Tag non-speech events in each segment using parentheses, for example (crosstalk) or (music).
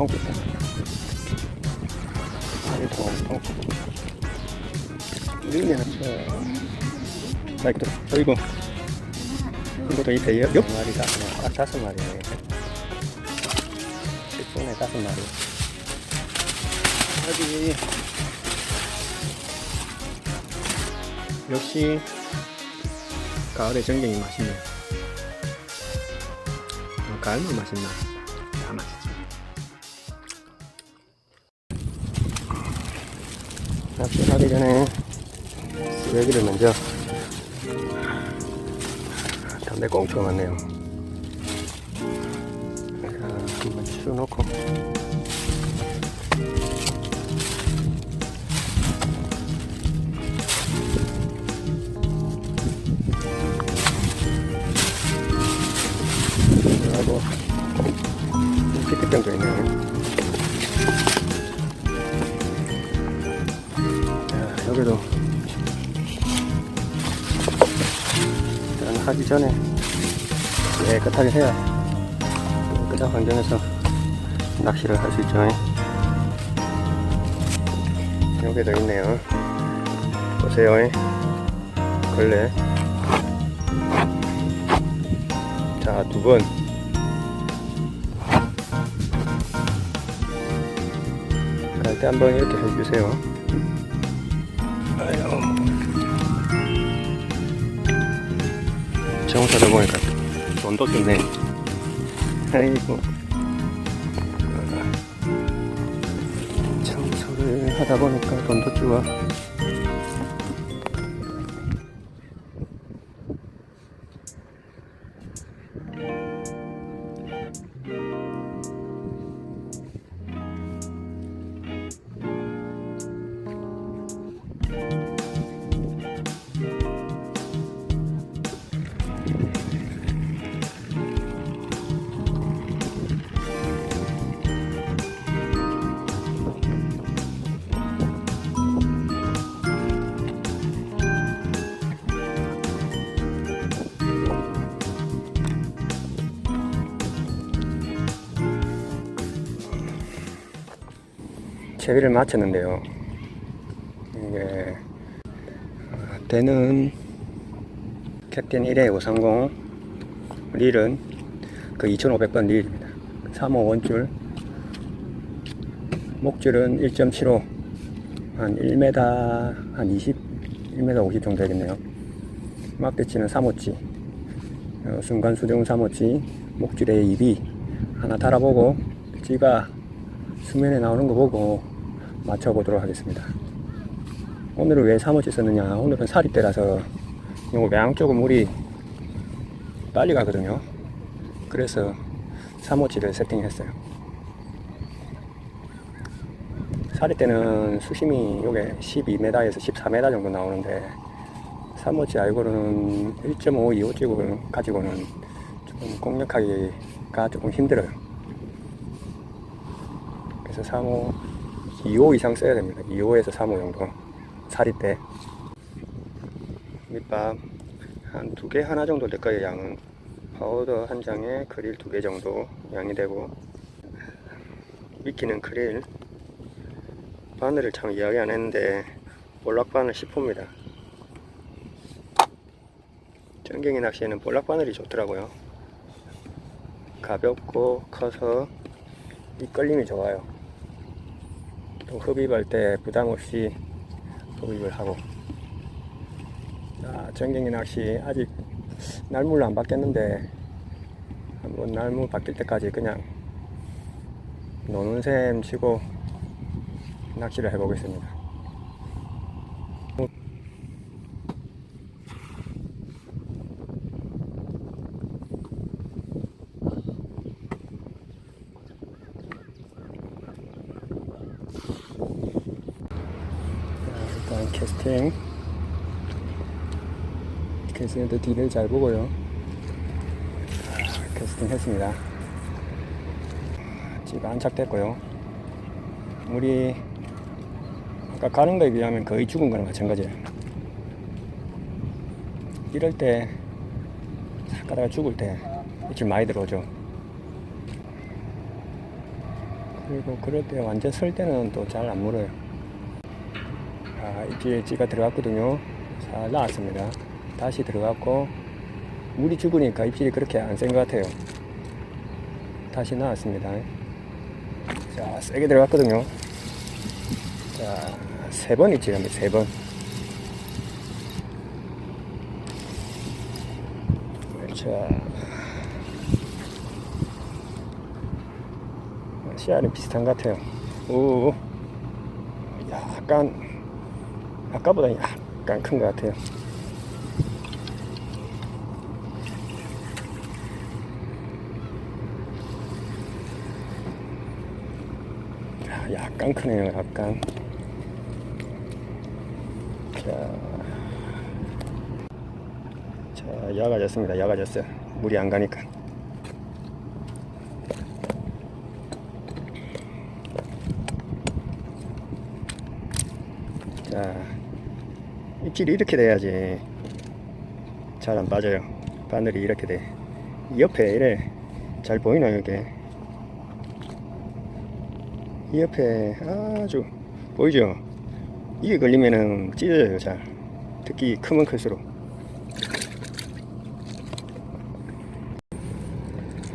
통통 끓다. 살이 통통. 밀면은 뭐, 자, 이거, 어이구. 이것도 이제 몇 마리다. 아, 다섯 마리네. 손에 다섯 마리. 여기 역시 가을의 전갱이 맛있네. 어, 가을만 맛있나? 낚시하기 전에 쓰레기를 먼저 담배 꽁초가 많네요. 자, 한번 치워놓고 전에 깨끗하게 해야 깨끗한 환경에서 낚시를 할 수 있죠. 여기도 있네요. 보세요. 걸레. 자, 두 번. 갈 때 한번 이렇게 해주세요. 청소하다 보니까 돈도 좋네. 아이고. 청소를 하다 보니까 돈도 좋아. 채비를 맞췄는데요. 이게 어, 대는 캡틴 1회 530 릴은 그 2500번 릴입니다. 3호 원줄 목줄은 1.75 한 1m 한 20, 1m 50 정도 되겠네요. 막대치는 3호치 어, 순간 수중 3호치 목줄에 입이 하나 달아보고 찌가 수면에 나오는 거 보고 맞춰보도록 하겠습니다. 오늘은 왜 3호치 썼느냐? 오늘은 사리 때라서 요거 양쪽은 물이 빨리 가거든요. 그래서 3호치를 세팅했어요. 사리 때는 수심이 요게 12m에서 14m 정도 나오는데 3호치 알고는 1.5, 2호치 가지고는 좀 공략하기가 조금 힘들어요. 그래서 3호, 2호 이상 써야 됩니다. 2호에서 3호 정도. 사리 때. 밑밥 한 두 개 하나 정도 될 거예요, 양은. 파우더 한 장에 크릴 두 개 정도 양이 되고. 미끼는 크릴. 바늘을 참 이야기 안 했는데, 볼락바늘 10호입니다. 전갱이 낚시에는 볼락바늘이 좋더라고요. 가볍고 커서 이 끌림이 좋아요. 또 흡입할 때 부담 없이 흡입을 하고 자, 전갱이 낚시 아직 날물로 안 바뀌었는데 한번 날물 바뀔 때까지 그냥 노는 셈 치고 낚시를 해보겠습니다. 자, 일단 캐스팅 캐스팅도 뒤를 잘 보고요 자, 캐스팅 했습니다 지금 안착됐고요 물이 아까 가는 거에 비하면 거의 죽은 거랑 마찬가지예요 이럴 때싹 가다가 죽을 때 입질 많이 들어오죠 그리고 그럴 때 완전 설 때는 또 잘 안 물어요. 아, 입질에 찌가 들어갔거든요. 잘 나왔습니다. 다시 들어갔고, 물이 죽으니까 입질이 그렇게 안 센 것 같아요. 다시 나왔습니다. 자, 세게 들어갔거든요. 자, 세 번 입질합니다. 세 번. 자, 씨알은 비슷한 것 같아요. 오, 약간 아까보다 약간 큰 것 같아요. 야, 약간 크네요. 약간. 자, 자, 야가 졌습니다. 야가 졌어요. 물이 안 가니까. 자, 입질이 이렇게 돼야지 잘 안 빠져요. 바늘이 이렇게 돼. 이 옆에 이래 잘 보이나요, 이게? 이 옆에 아주 보이죠? 이게 걸리면은 찢어져요, 잘. 특히 크면 클수록.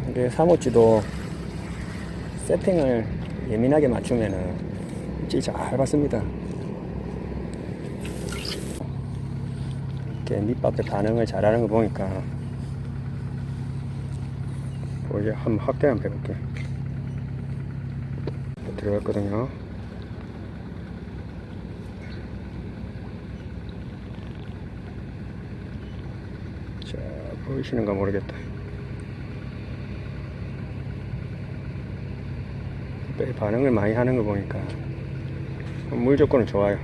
근데 사모찌도 세팅을 예민하게 맞추면은 입질 잘 받습니다. 이렇게 밑밥의 반응을 잘하는 거 보니까 뭐 이제 한번 확대 한번 해볼게 들어갔거든요. 자 보이시는가 모르겠다. 배 반응을 많이 하는 거 보니까 물 조건은 좋아요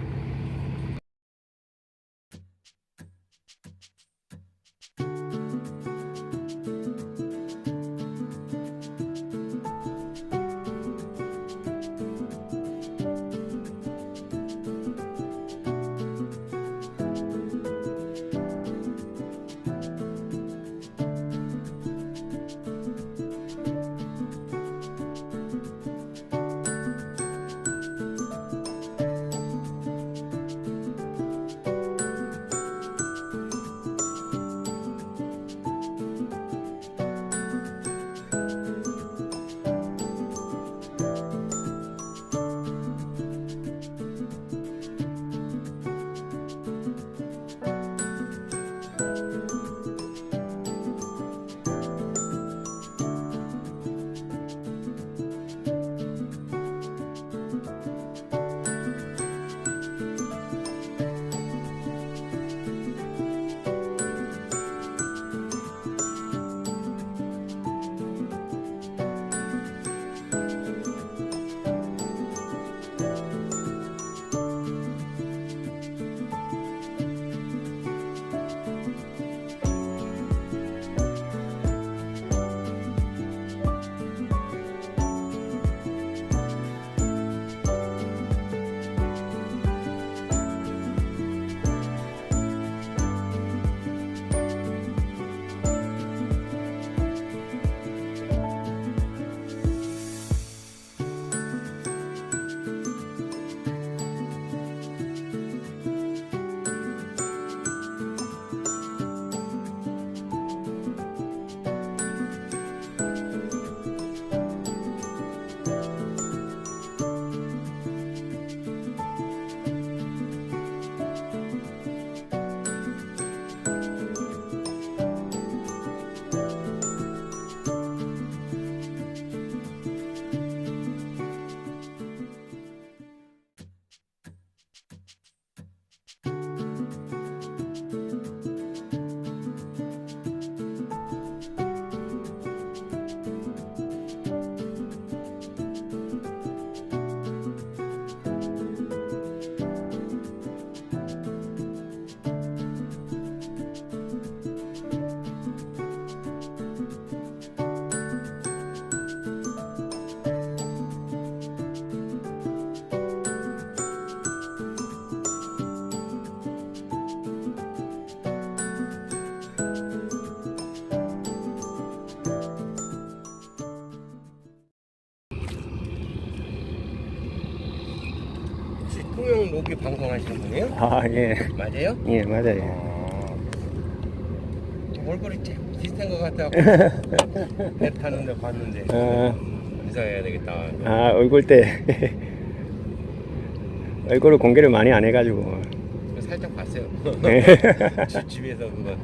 최고용 로기 방송하시는 분이에요? 아, 예. 맞아요? 예, 맞아요. 어, 얼굴이 참 비슷한 것 같아. (laughs) 배 타는데 봤는데 아, 이사해야 되겠다. 아, 얼굴 때. 얼굴을 공개를 많이 안 해가지고. 살짝 봤어요. 네. (laughs) 집- 집에서 그거.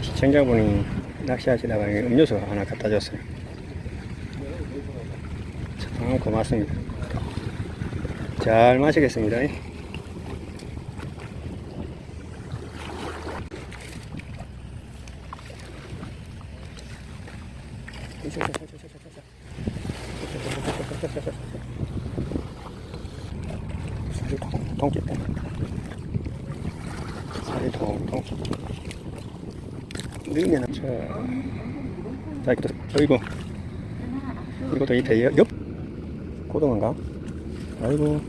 시청자분이 낚시하시다가 음료수 하나 갖다 줬어요. 참 고맙습니다. 잘 마시겠습니다. 자, 자 이것도 어이구 이것도 이 배에 옆 고등어인가? 아이고.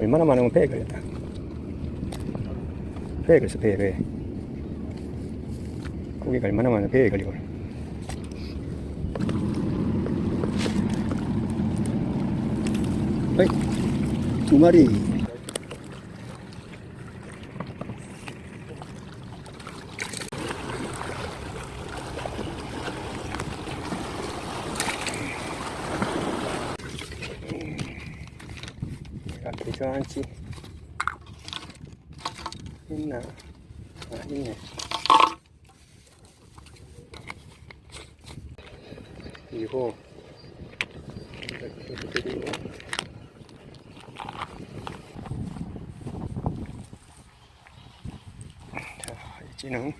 얼마나 많으면 배에 걸렸다. 배에 걸렸어 배에 배에. 고기가 얼마나 많으면 배에 걸리고. 어이. 두 마리 개조한지 있나? 아 있네. 그리고 이렇게 그리고 자 이지는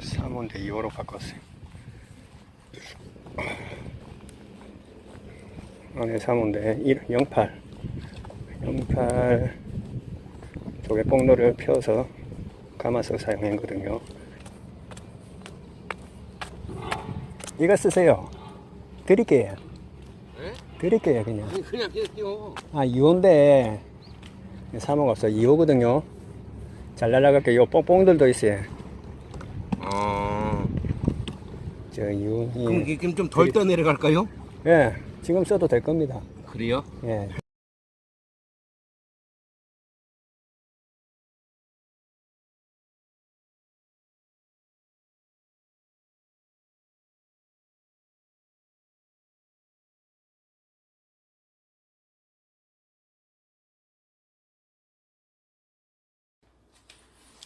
3호인데 2호로 바꿨어요. 안에 3호인데 08 08 쪽에 뽕로를 펴서 감아서 사용했거든요. 이거 쓰세요. 드릴게요. 네? 드릴게요, 그냥. 아니 그냥 뛰어. 아, 2호인데, 3호가 없어. 2호거든요. 잘 날아갈게. 요 뽕뽕들도 있어요. 아. 저 2호. 그럼 이게 좀 덜 떠 내려갈까요? 예, 지금 써도 될 겁니다. 그래요? 예.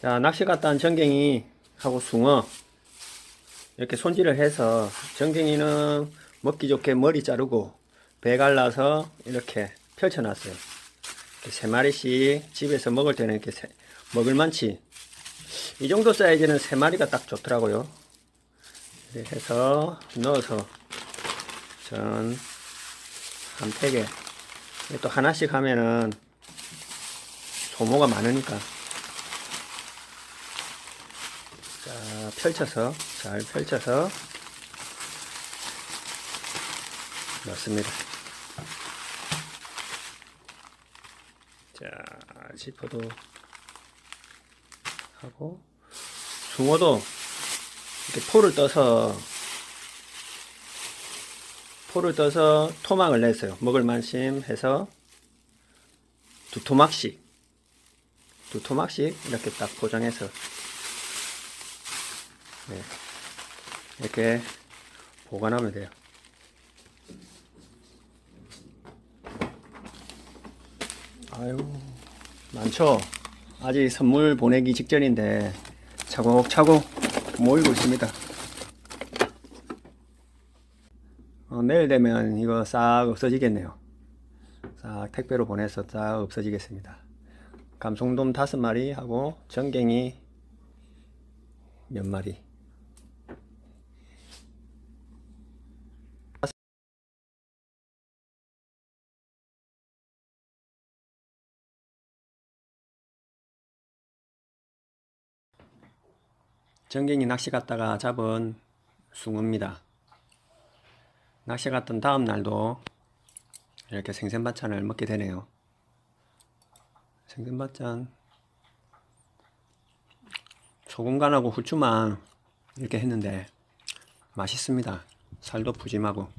자, 낚시 갔다 온 전갱이 하고 숭어 이렇게 손질을 해서 전갱이는 먹기 좋게 머리 자르고 배 갈라서 이렇게 펼쳐놨어요. 이렇게 세 마리씩 집에서 먹을 때는 이렇게 세- 먹을 만치 이 정도 사이즈는 세 마리가 딱 좋더라고요. 해서 넣어서 전 한 팩에 또 하나씩 하면은 소모가 많으니까 자 펼쳐서 잘 펼쳐서 넣습니다. 자, 지퍼도 하고 숭어도 이렇게 포를 떠서 포를 떠서 토막을 냈어요. 먹을 만심 해서 두 토막씩 두 토막씩 이렇게 딱 포장해서 네. 이렇게 보관하면 돼요. 아유, 많죠? 아직 선물 보내기 직전인데 차곡차곡 모이고 있습니다. 어, 내일 되면 이거 싹 없어지겠네요. 싹 택배로 보내서 싹 없어지겠습니다. 감송돔 다섯 마리 하고 전갱이 몇 마리. 전갱이 낚시 갔다가 잡은 숭어입니다. 낚시 갔던 다음 날도 이렇게 생선 반찬을 먹게 되네요. 생선 반찬 소금 간하고 후추만 이렇게 했는데 맛있습니다. 살도 푸짐하고